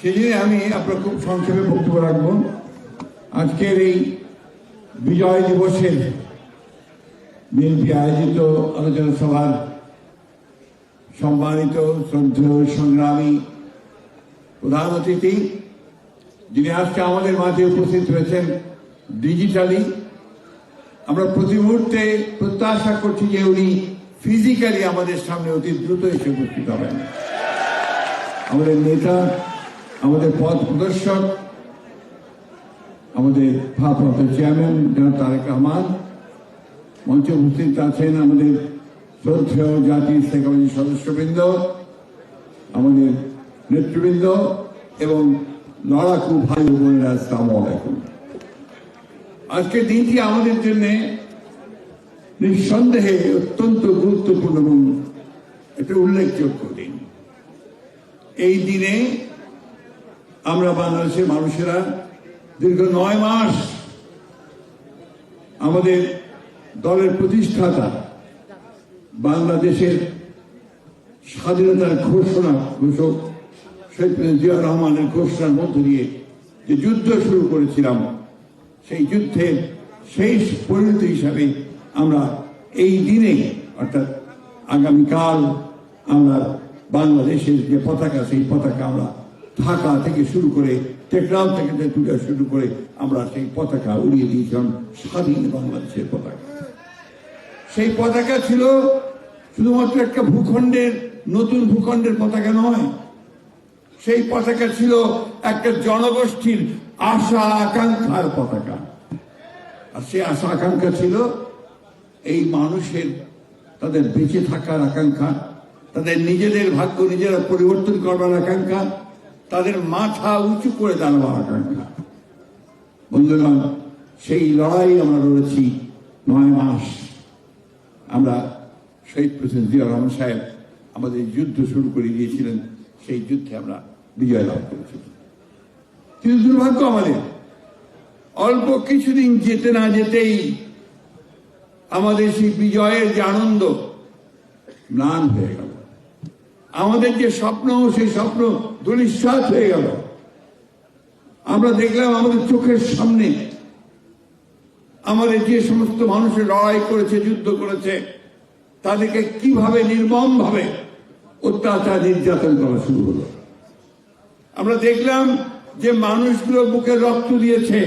সেই জন্য আমি আপনার খুব সংক্ষেপে বক্তব্য রাখব। আজকের এই বিজয় দিবসের বিএনপি আয়োজিত আলোচনা সভার সম্মানিত, শ্রদ্ধেয়, সংগ্রামী প্রধান অতিথি, যিনি আজকে আমাদের মাঝে উপস্থিত হয়েছেন ডিজিটালি আমরা প্রতি মুহূর্তে প্রত্যাশা করছি যে উনি ফিজিক্যালি আমাদের সামনে অতি দ্রুত এসে উপস্থিত হবেন। আমাদের নেতা আমাদের পথ প্রদর্শক, আমাদের ভারপ্রাপ্ত চেয়ারম্যান জনাব তারেক রহমান, মঞ্চে উপস্থিত আছেন আমাদের শ্রদ্ধেয় জাতীয় স্থায়ী সদস্যবৃন্দ, আমাদের নেতৃবৃন্দ এবং লড়াকু ভাই বোনেরা আসসালামু আজকের দিনটি আমাদের জন্য নিঃসন্দেহে অত্যন্ত গুরুত্বপূর্ণ এবং একটা উল্লেখযোগ্য দিন। এই দিনে আমরা বাংলাদেশের মানুষেরা দীর্ঘ নয় মাস আমাদের দলের প্রতিষ্ঠাতা বাংলাদেশের স্বাধীনতার ঘোষণা ঘোষক শহীদ জিয়া রহমানের ঘোষণার মধ্য দিয়ে যে যুদ্ধ শুরু করেছিলাম, সেই যুদ্ধের শেষ পরিণতি হিসাবে আমরা এই দিনে, অর্থাৎ আগামীকাল আমরা বাংলাদেশের যে পতাকা, সেই পতাকা আমরা ঢাকা থেকে শুরু করে টেকরাল থেকে তেঁতুলিয়া শুরু করে আমরা সেই পতাকা উড়িয়ে দিয়েছিলাম স্বাধীন বাংলাদেশের পতাকা। সেই পতাকা ছিল শুধুমাত্র একটা ভূখণ্ডের, নতুন ভূখণ্ডের পতাকা নয়। সেই পতাকা ছিল একটা জনগোষ্ঠীর আশা আকাঙ্ক্ষার পতাকা। আর সেই আশা আকাঙ্ক্ষা ছিল এই মানুষের, তাদের বেঁচে থাকার আকাঙ্ক্ষা, তাদের নিজেদের ভাগ্য নিজেরা পরিবর্তন করবার আকাঙ্ক্ষা তাদের মাথা উঁচু করে আকাঙ্ক্ষা বন্ধুগণ, সেই লড়াই আমরা লড়েছি নয় মাস। আমরা শহীদ প্রেসিডেন্ট জিয়া রহমান সাহেব আমাদের যুদ্ধ শুরু করে দিয়েছিলেন, সেই যুদ্ধে আমরা বিজয় লাভ করেছিলাম কিন্তু দুর্ভাগ্য আমাদের, অল্প কিছুদিন যেতে না যেতেই আমাদের সেই বিজয়ের যে আনন্দ ম্লান হয়ে গেল। আমাদের যে স্বপ্ন, সেই স্বপ্ন দুলিশ্বাস হয়ে গেল। আমরা দেখলাম আমাদের চোখের সামনে আমাদের যে সমস্ত মানুষের লড়াই করেছে, যুদ্ধ করেছে, তাদেরকে কীভাবে নির্মম ভাবে অত্যাচার, নির্যাতন করা শুরু হলো। আমরা দেখলাম যে মানুষগুলো বুকে রক্ত দিয়েছে।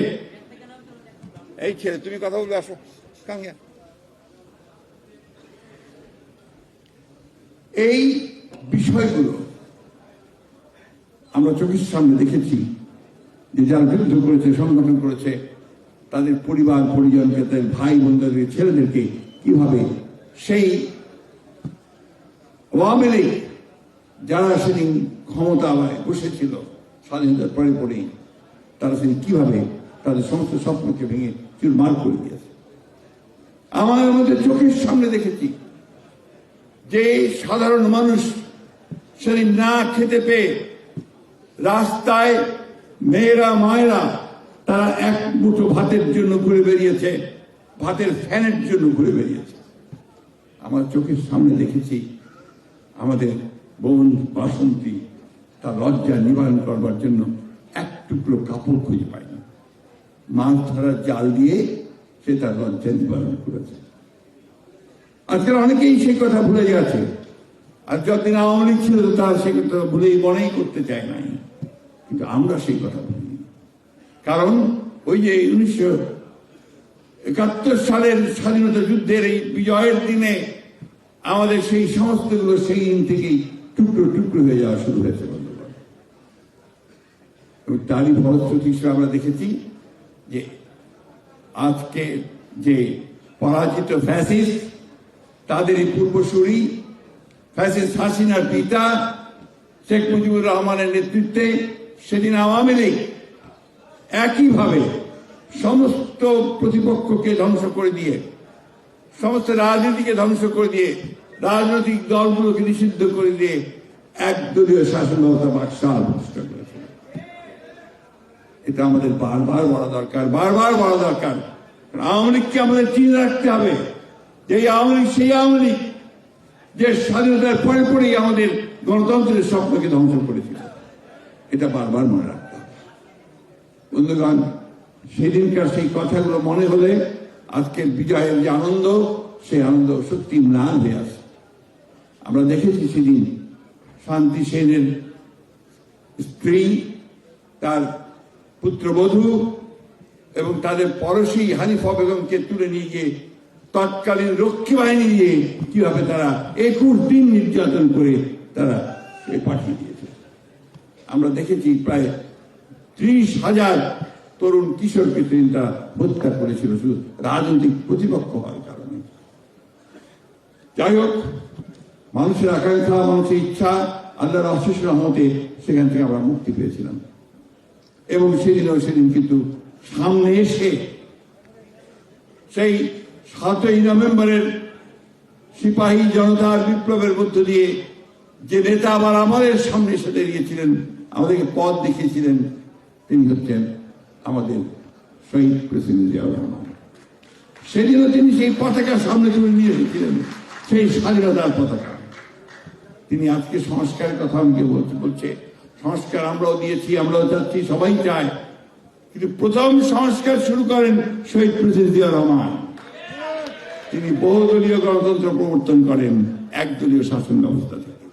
এই ছেলে, তুমি কথা বলবে, আসো। এই বিষয়গুলো আমরা চোখের সামনে দেখেছি যে যারা যুদ্ধ করেছে, সংগঠন করেছে, তাদের পরিবার, পরিজনকে, তাদের ভাই বোনদের ছেলেদেরকে কীভাবে সেই আওয়ামী লীগ, যারা সেদিন ক্ষমতায় বসেছিল, স্বাধীনতার পরে পরেই তারা সেদিন কীভাবে তাদের সমস্ত স্বপ্নকে ভেঙে চুরমার করে দিয়েছে। আমার মধ্যে চোখের সামনে দেখেছি যে সাধারণ মানুষ সেদিন না খেতে পেয়ে রাস্তায় মেয়েরা, মায়েরা, তারা এক মুঠো ভাতের জন্য ঘুরে বেরিয়েছে, ভাতের ফ্যানের জন্য ঘুরে বেরিয়েছে। আমার চোখের সামনে দেখেছি আমাদের বোন বাসন্তী, তার লজ্জা নিবারণ করবার জন্য এক টুকরো কাপড় খুঁজে পায়নি। মাছ ধরার জাল দিয়ে সে তার লজ্জা নিবারণ করেছে। আজকাল অনেকেই সেই কথা ভুলে গেছে। আর যতদিন আওয়ামী লীগ ছিল, তারা সেই কথা ভুলেই মনেই করতে চায় নাই। কিন্তু আমরা সেই কথা বলি কারণ ওই যে উনিশশো একাত্তর সালের স্বাধীনতা যুদ্ধের এই বিজয়ের দিনে আমাদের সেই সমস্তগুলো সেই দিন থেকেই টুকরো টুকরো হয়ে যাওয়া শুরু হয়েছে তারই ফলশ্রুতি হিসেবে আমরা দেখেছি যে আজকে যে পরাজিত ফ্যাসিস্ট তাদেরই পূর্বসূরি ফ্যাসিস্ট হাসিনার পিতা শেখ মুজিবুর রহমানের নেতৃত্বে সেদিন আওয়ামী লীগ একইভাবে সমস্ত প্রতিপক্ষকে ধ্বংস করে দিয়ে, সমস্ত রাজনীতিকে ধ্বংস করে দিয়ে, রাজনৈতিক দলগুলোকে নিষিদ্ধ করে দিয়ে একদলীয় শাসন ব্যবস্থা করেছিল এটা আমাদের বারবার বলা দরকার, বারবার বলা দরকার। আওয়ামী লীগকে আমাদের চিনে রাখতে হবে। যে আওয়ামী লীগ, সেই আওয়ামী লীগ যে স্বাধীনতার পরে পরেই আমাদের গণতন্ত্রের স্বপ্নকে ধ্বংস করেছিল। এটা বারবার মনে রাখতে হবে। বন্ধুগণ, সেদিনকার সেই কথাগুলো মনে হলে আজকের বিজয়ের যে আনন্দ, সেই আনন্দ সত্যি ম্লান হয়ে আসে। আমরা দেখেছি সেদিন শান্তি সেনের স্ত্রী, তার পুত্রবধূ এবং তাদের পরশী হানিফা বেগমকে তুলে নিয়ে গিয়ে তৎকালীন রক্ষী বাহিনী দিয়ে কীভাবে তারা একুশ দিন নির্যাতন করে তারা পাঠিয়ে দিয়েছে। আমরা দেখেছি প্রায় ত্রিশ হাজার তরুণ কিশোরকে তিনি তারা হত্যা করেছিল, শুধু রাজনৈতিক প্রতিপক্ষ হওয়ার কারণে। যাই হোক, মানুষের আকাঙ্ক্ষা, মানুষের ইচ্ছা, আল্লাহর অশেষ রহমতে সেখান থেকে আমরা মুক্তি পেয়েছিলাম। এবং সেদিনও সেদিন কিন্তু সামনে এসে সেই সাতই নভেম্বরের সিপাহী জনতার বিপ্লবের মধ্য দিয়ে যে নেতা আবার আমাদের সামনে এসে দাঁড়িয়েছিলেন, আমাদেরকে পথ দেখিয়েছিলেন, তিনি হচ্ছেন আমাদের শহীদ প্রেসিডেন্ট জিয়াউর রহমান। সেদিনও তিনি সেই পতাকার সামনে তুলে নিয়ে এসেছিলেন, সেই স্বাধীনতার পতাকা। তিনি আজকে সংস্কারের কথা আমাকে বলছে বলছে, সংস্কার আমরাও দিয়েছি, আমরাও চাচ্ছি, সবাই চায়। কিন্তু প্রথম সংস্কার শুরু করেন শহীদ প্রেসিডেন্ট জিয়া রহমান। তিনি বহুদলীয় গণতন্ত্র প্রবর্তন করেন, একদলীয় শাসন ব্যবস্থা থেকে।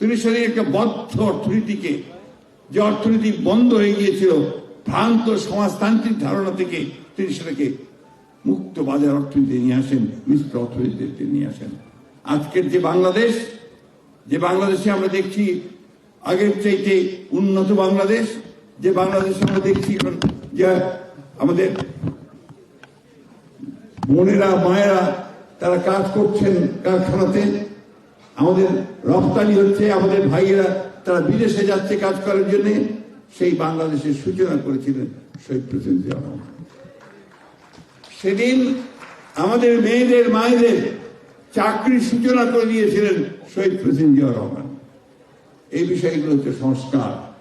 তিনি সেদিন একটা বদ্ধ অর্থনীতিকে, যে অর্থনীতি বন্ধ হয়ে গিয়েছিল, ভ্রান্ত সমাজতান্ত্রিক ধারণা থেকে তিনি সেটাকে মুক্ত বাজার অর্থনীতি নিয়ে আসেন, মিশ্র অর্থনীতিতে নিয়ে আসেন। আজকের যে বাংলাদেশ, যে বাংলাদেশে আমরা দেখছি আগের চাইতে উন্নত বাংলাদেশ, যে বাংলাদেশে আমরা দেখছি যে আমাদের বোনেরা মায়েরা, তারা কাজ করছেন কারখানাতে। আমাদের রপ্তানি হচ্ছে, আমাদের ভাইয়েরা তারা বিদেশে যাচ্ছে কাজ করার জন্য। সেই বাংলাদেশের সূচনা করেছিলেন শহীদ রহমান। সেদিন আমাদের মেয়েদের, মায়েদের চাকরির সূচনা করে দিয়েছিলেন শহীদ জিয়া রহমান। এই বিষয়গুলো হচ্ছে সংস্কার।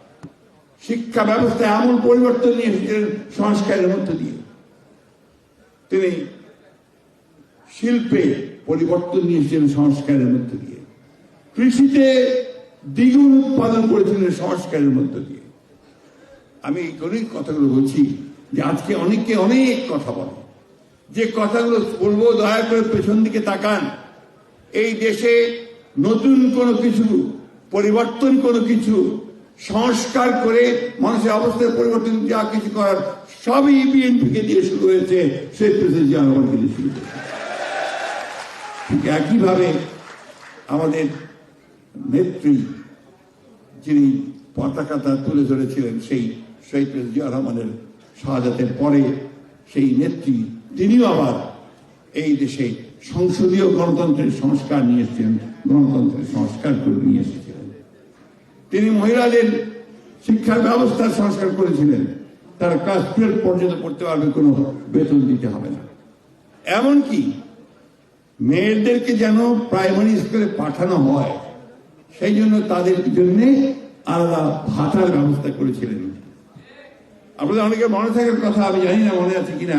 শিক্ষা ব্যবস্থায় আমূল পরিবর্তন নিয়ে এসেছিলেন সংস্কারের মধ্য দিয়ে। তিনি শিল্পে পরিবর্তন নিয়ে এসেছিলেন সংস্কারের মধ্য দিয়ে। কৃষিতে দ্বিগুণ উৎপাদন করেছিলেন সংস্কারের মধ্য দিয়ে। আমি করেই কথাগুলো বলছি যে আজকে অনেকে অনেক কথা বলে। যে কথাগুলো বলব, দয়া করে পেছন দিকে তাকান। এই দেশে নতুন কোনো কিছু, পরিবর্তন কোনো কিছু, সংস্কার করে মানুষের অবস্থার পরিবর্তন, যা কিছু করার, সবই বিএনপিকে দিয়ে শুরু হয়েছে। সেই প্রেসিডেন্ট রহমানকে দিয়ে শুরু হয়েছে। একইভাবে আমাদের নেত্রী যিনি পতাকাটা তুলে ধরেছিলেন, সেই শহীদ জিয়া রহমানের শাহাদাতের পরে সেই নেত্রী, তিনিও আবার এই দেশে সংসদীয় গণতন্ত্রের সংস্কার নিয়ে এসেছিলেন, গণতন্ত্রের সংস্কার করে নিয়ে এসেছিলেন। তিনি মহিলাদের শিক্ষার ব্যবস্থার সংস্কার করেছিলেন, তারা টুয়েলভ পর্যন্ত পড়তে পারবে, কোনো বেতন দিতে হবে না। এমনকি মেয়েদেরকে যেন প্রাইমারি স্কুলে পাঠানো হয়, সেই জন্য তাদের জন্য আলাদা ভাতার ব্যবস্থা করেছিলেন। আপনাদের অনেকে মনে থাকার কথা, আমি জানি না মনে আছে কিনা।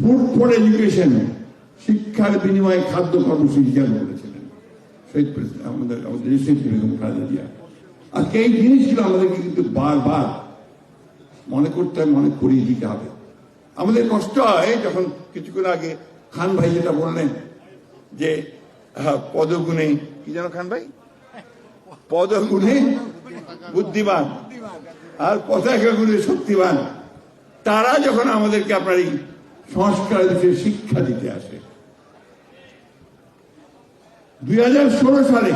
ফুড ফর এডুকেশন শিক্ষার বিনিময়ে খাদ্য কর্মসূচি চালু করেছিলেন। আমাদের আমাদের আজকে এই জিনিসগুলো আমাদেরকে কিন্তু বারবার মনে করতে মনে করিয়ে দিতে হবে। আমাদের কষ্ট হয় যখন কিছুক্ষণ আগে খান ভাই যেটা বললেন যে পদগুণে, কি যেন খান ভাই? পদগুণে বুদ্ধিমান আর পতাকা গুণে শক্তিবান তারা যখন আমাদেরকে আপনার এই সংস্কার বিষয়ে শিক্ষা দিতে আসে। দুই হাজার ষোলো সালে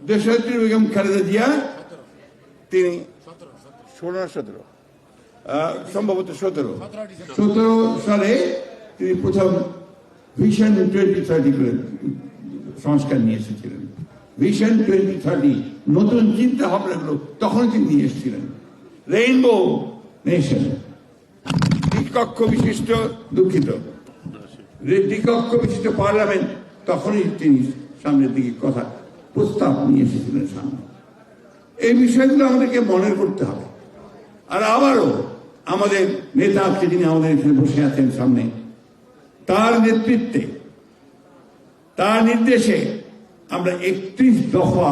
দেশনেত্রী বেগম খালেদা জিয়া, তিনি ষোলো সতেরো। সম্ভবত সতেরো। সতেরো সালে তিনি প্রথম ভিশন টোয়েন্টি থার্টি করে সংস্কার নিয়ে এসেছিলেন। ভিশন টোয়েন্টি থার্টি নতুন চিন্তা ভাবনাগুলো তখন তিনি নিয়ে এসেছিলেন। রেইনবো নেশন দ্বিকক্ষ বিশিষ্ট, দুঃখিত। দ্বিকক্ষ বিশিষ্ট পার্লামেন্ট তখনই তিনি সামনের দিকে কথা, প্রস্তাব নিয়ে এসেছিলেন সামনে। এই বিষয়গুলো আমাদেরকে মনে করতে হবে। আর আবারও আমাদের নেতা আজকে যিনি আমাদের এখানে বসে আছেন সামনে, তার নেতৃত্বে, তার নির্দেশে আমরা একত্রিশ দফা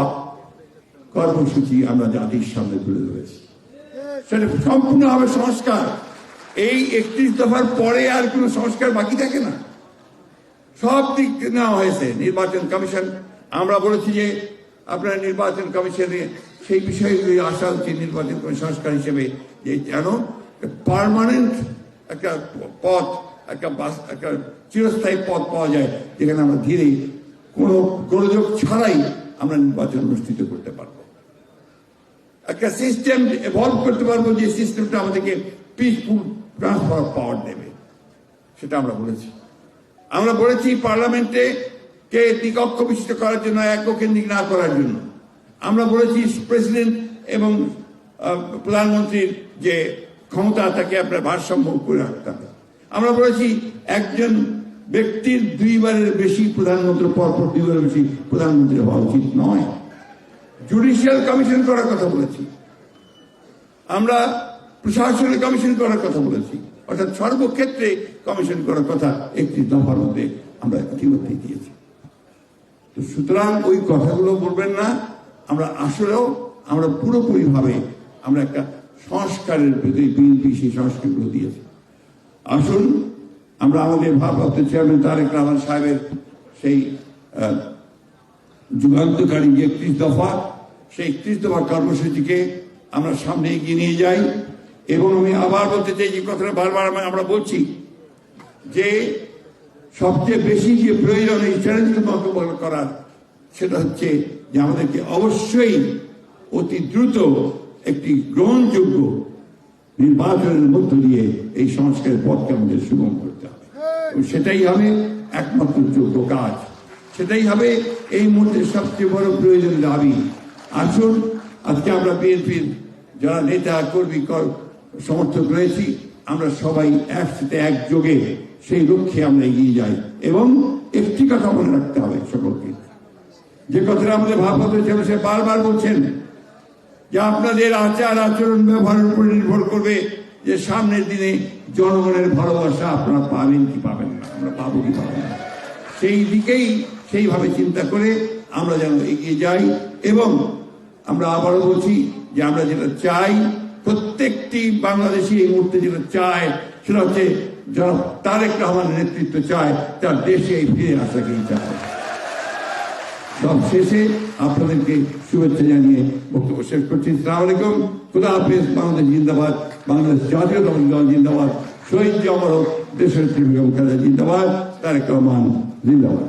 কর্মসূচি আমরা জাতির সামনে তুলে ধরেছি। সেটা সম্পূর্ণ হবে সংস্কার। এই একত্রিশ দফার পরে আর কোনো সংস্কার বাকি থাকে না। সব দিক নেওয়া হয়েছে। নির্বাচন কমিশন, আমরা বলেছি যে আপনার নির্বাচন কমিশনে সেই বিষয়গুলি আসা উচিত নির্বাচন সংস্কার হিসেবে যে যেন পার্মানেন্ট একটা পথ একটা বাস একটা চিরস্থায়ী পথ পাওয়া যায়, যেখানে আমরা ধীরে কোনো গোলযোগ ছাড়াই আমরা নির্বাচন অনুষ্ঠিত করতে পারব। একটা সিস্টেম এভলভ করতে পারব যে সিস্টেমটা আমাদেরকে পিসফুল ট্রান্সফার পাওয়ার দেবে। সেটা আমরা বলেছি। আমরা বলেছি পার্লামেন্টে কে দ্বিকক্ষ বিশিষ্ট করার জন্য, এককেন্দ্রিক না করার জন্য। আমরা বলেছি প্রেসিডেন্ট এবং প্রধানমন্ত্রীর যে ক্ষমতা তাকে আপনার ভারসাম্য করে রাখতে হবে। আমরা বলেছি, একজন ব্যক্তির দুইবারের বেশি প্রধানমন্ত্রী, পরপর দুইবারের বেশি প্রধানমন্ত্রী হওয়া উচিত নয়। জুডিশিয়াল কমিশন করার কথা বলেছি। আমরা প্রশাসনিক কমিশন করার কথা বলেছি। অর্থাৎ সর্বক্ষেত্রে কমিশন করার কথা একটি দফার মধ্যে আমরা ইতিমধ্যে দিয়েছি। তো সুতরাং ওই কথাগুলো বলবেন না। আমরা আসলেও আমরা পুরোপুরি ভাবে আমরা একটা সংস্কারের প্রতি বিএনপি সেই সংস্কারগুলো দিয়েছে। আসুন, আমরা আমাদের ভারপ্রাপ্ত চেয়ারম্যান তারেক রহমান সাহেবের সেই যুগান্তকারী যে একত্রিশ দফা, সেই একত্রিশ দফা কর্মসূচিকে আমরা সামনে এগিয়ে নিয়ে যাই। এবং আমি আবার বলতে চাই যে কথাটা বারবার আমি- আমরা বলছি যে সবচেয়ে বেশি যে প্রয়োজন এই চ্যালেঞ্জকে মোকাবেলা করার, সেটা হচ্ছে যে আমাদেরকে অবশ্যই অতি দ্রুত একটি গ্রহণযোগ্য নির্বাচনের মধ্য দিয়ে এই সংস্কারের পথকে আমাদের সুগম করতে হবে। সেটাই হবে একমাত্র যোগ্য কাজ। সেটাই হবে এই মুহূর্তে সবচেয়ে বড় প্রয়োজন দাবি। আসুন আজকে আমরা বিএনপির যারা নেতা কর্মী কর- সমর্থক রয়েছি আমরা সবাই একসাথে একযোগে সেই লক্ষ্যে আমরা এগিয়ে যাই এবং একটি কথা মনে রাখতে হবে সকলকে। যে কথাটা আমাদের ভাবতে ছিল সে বারবার বলছেন যে আপনাদের আচার আচরণ ব্যবহারের উপর নির্ভর করবে যে সামনের দিনে জনগণের ভালোবাসা আপনারা পাবেন কি পাবেন না, আমরা পাবো কি পাবেন না। সেই দিকেই সেইভাবে চিন্তা করে আমরা যেন এগিয়ে যাই এবং আমরা আবারও বলছি যে আমরা যেটা চাই, প্রত্যেকটি বাংলাদেশি এই মুহূর্তে যেটা চায় সেটা হচ্ছে যারা তারেক রহমানের নেতৃত্ব চায়, তার দেশে এই ফিরে আসাকেই চায়। সব শেষে আপনাদেরকে শুভেচ্ছা জানিয়ে বক্তব্য শেষ করছি। সালাম আলাইকুম। খুদা হাফিজ, বাংলাদেশ জিন্দাবাদ, বাংলাদেশ জাতীয়তাবাদী দল জিন্দাবাদ, শহীদ জমর দেশের প্রেমিক জিন্দাবাদ, তারেক রহমান জিন্দাবাদ।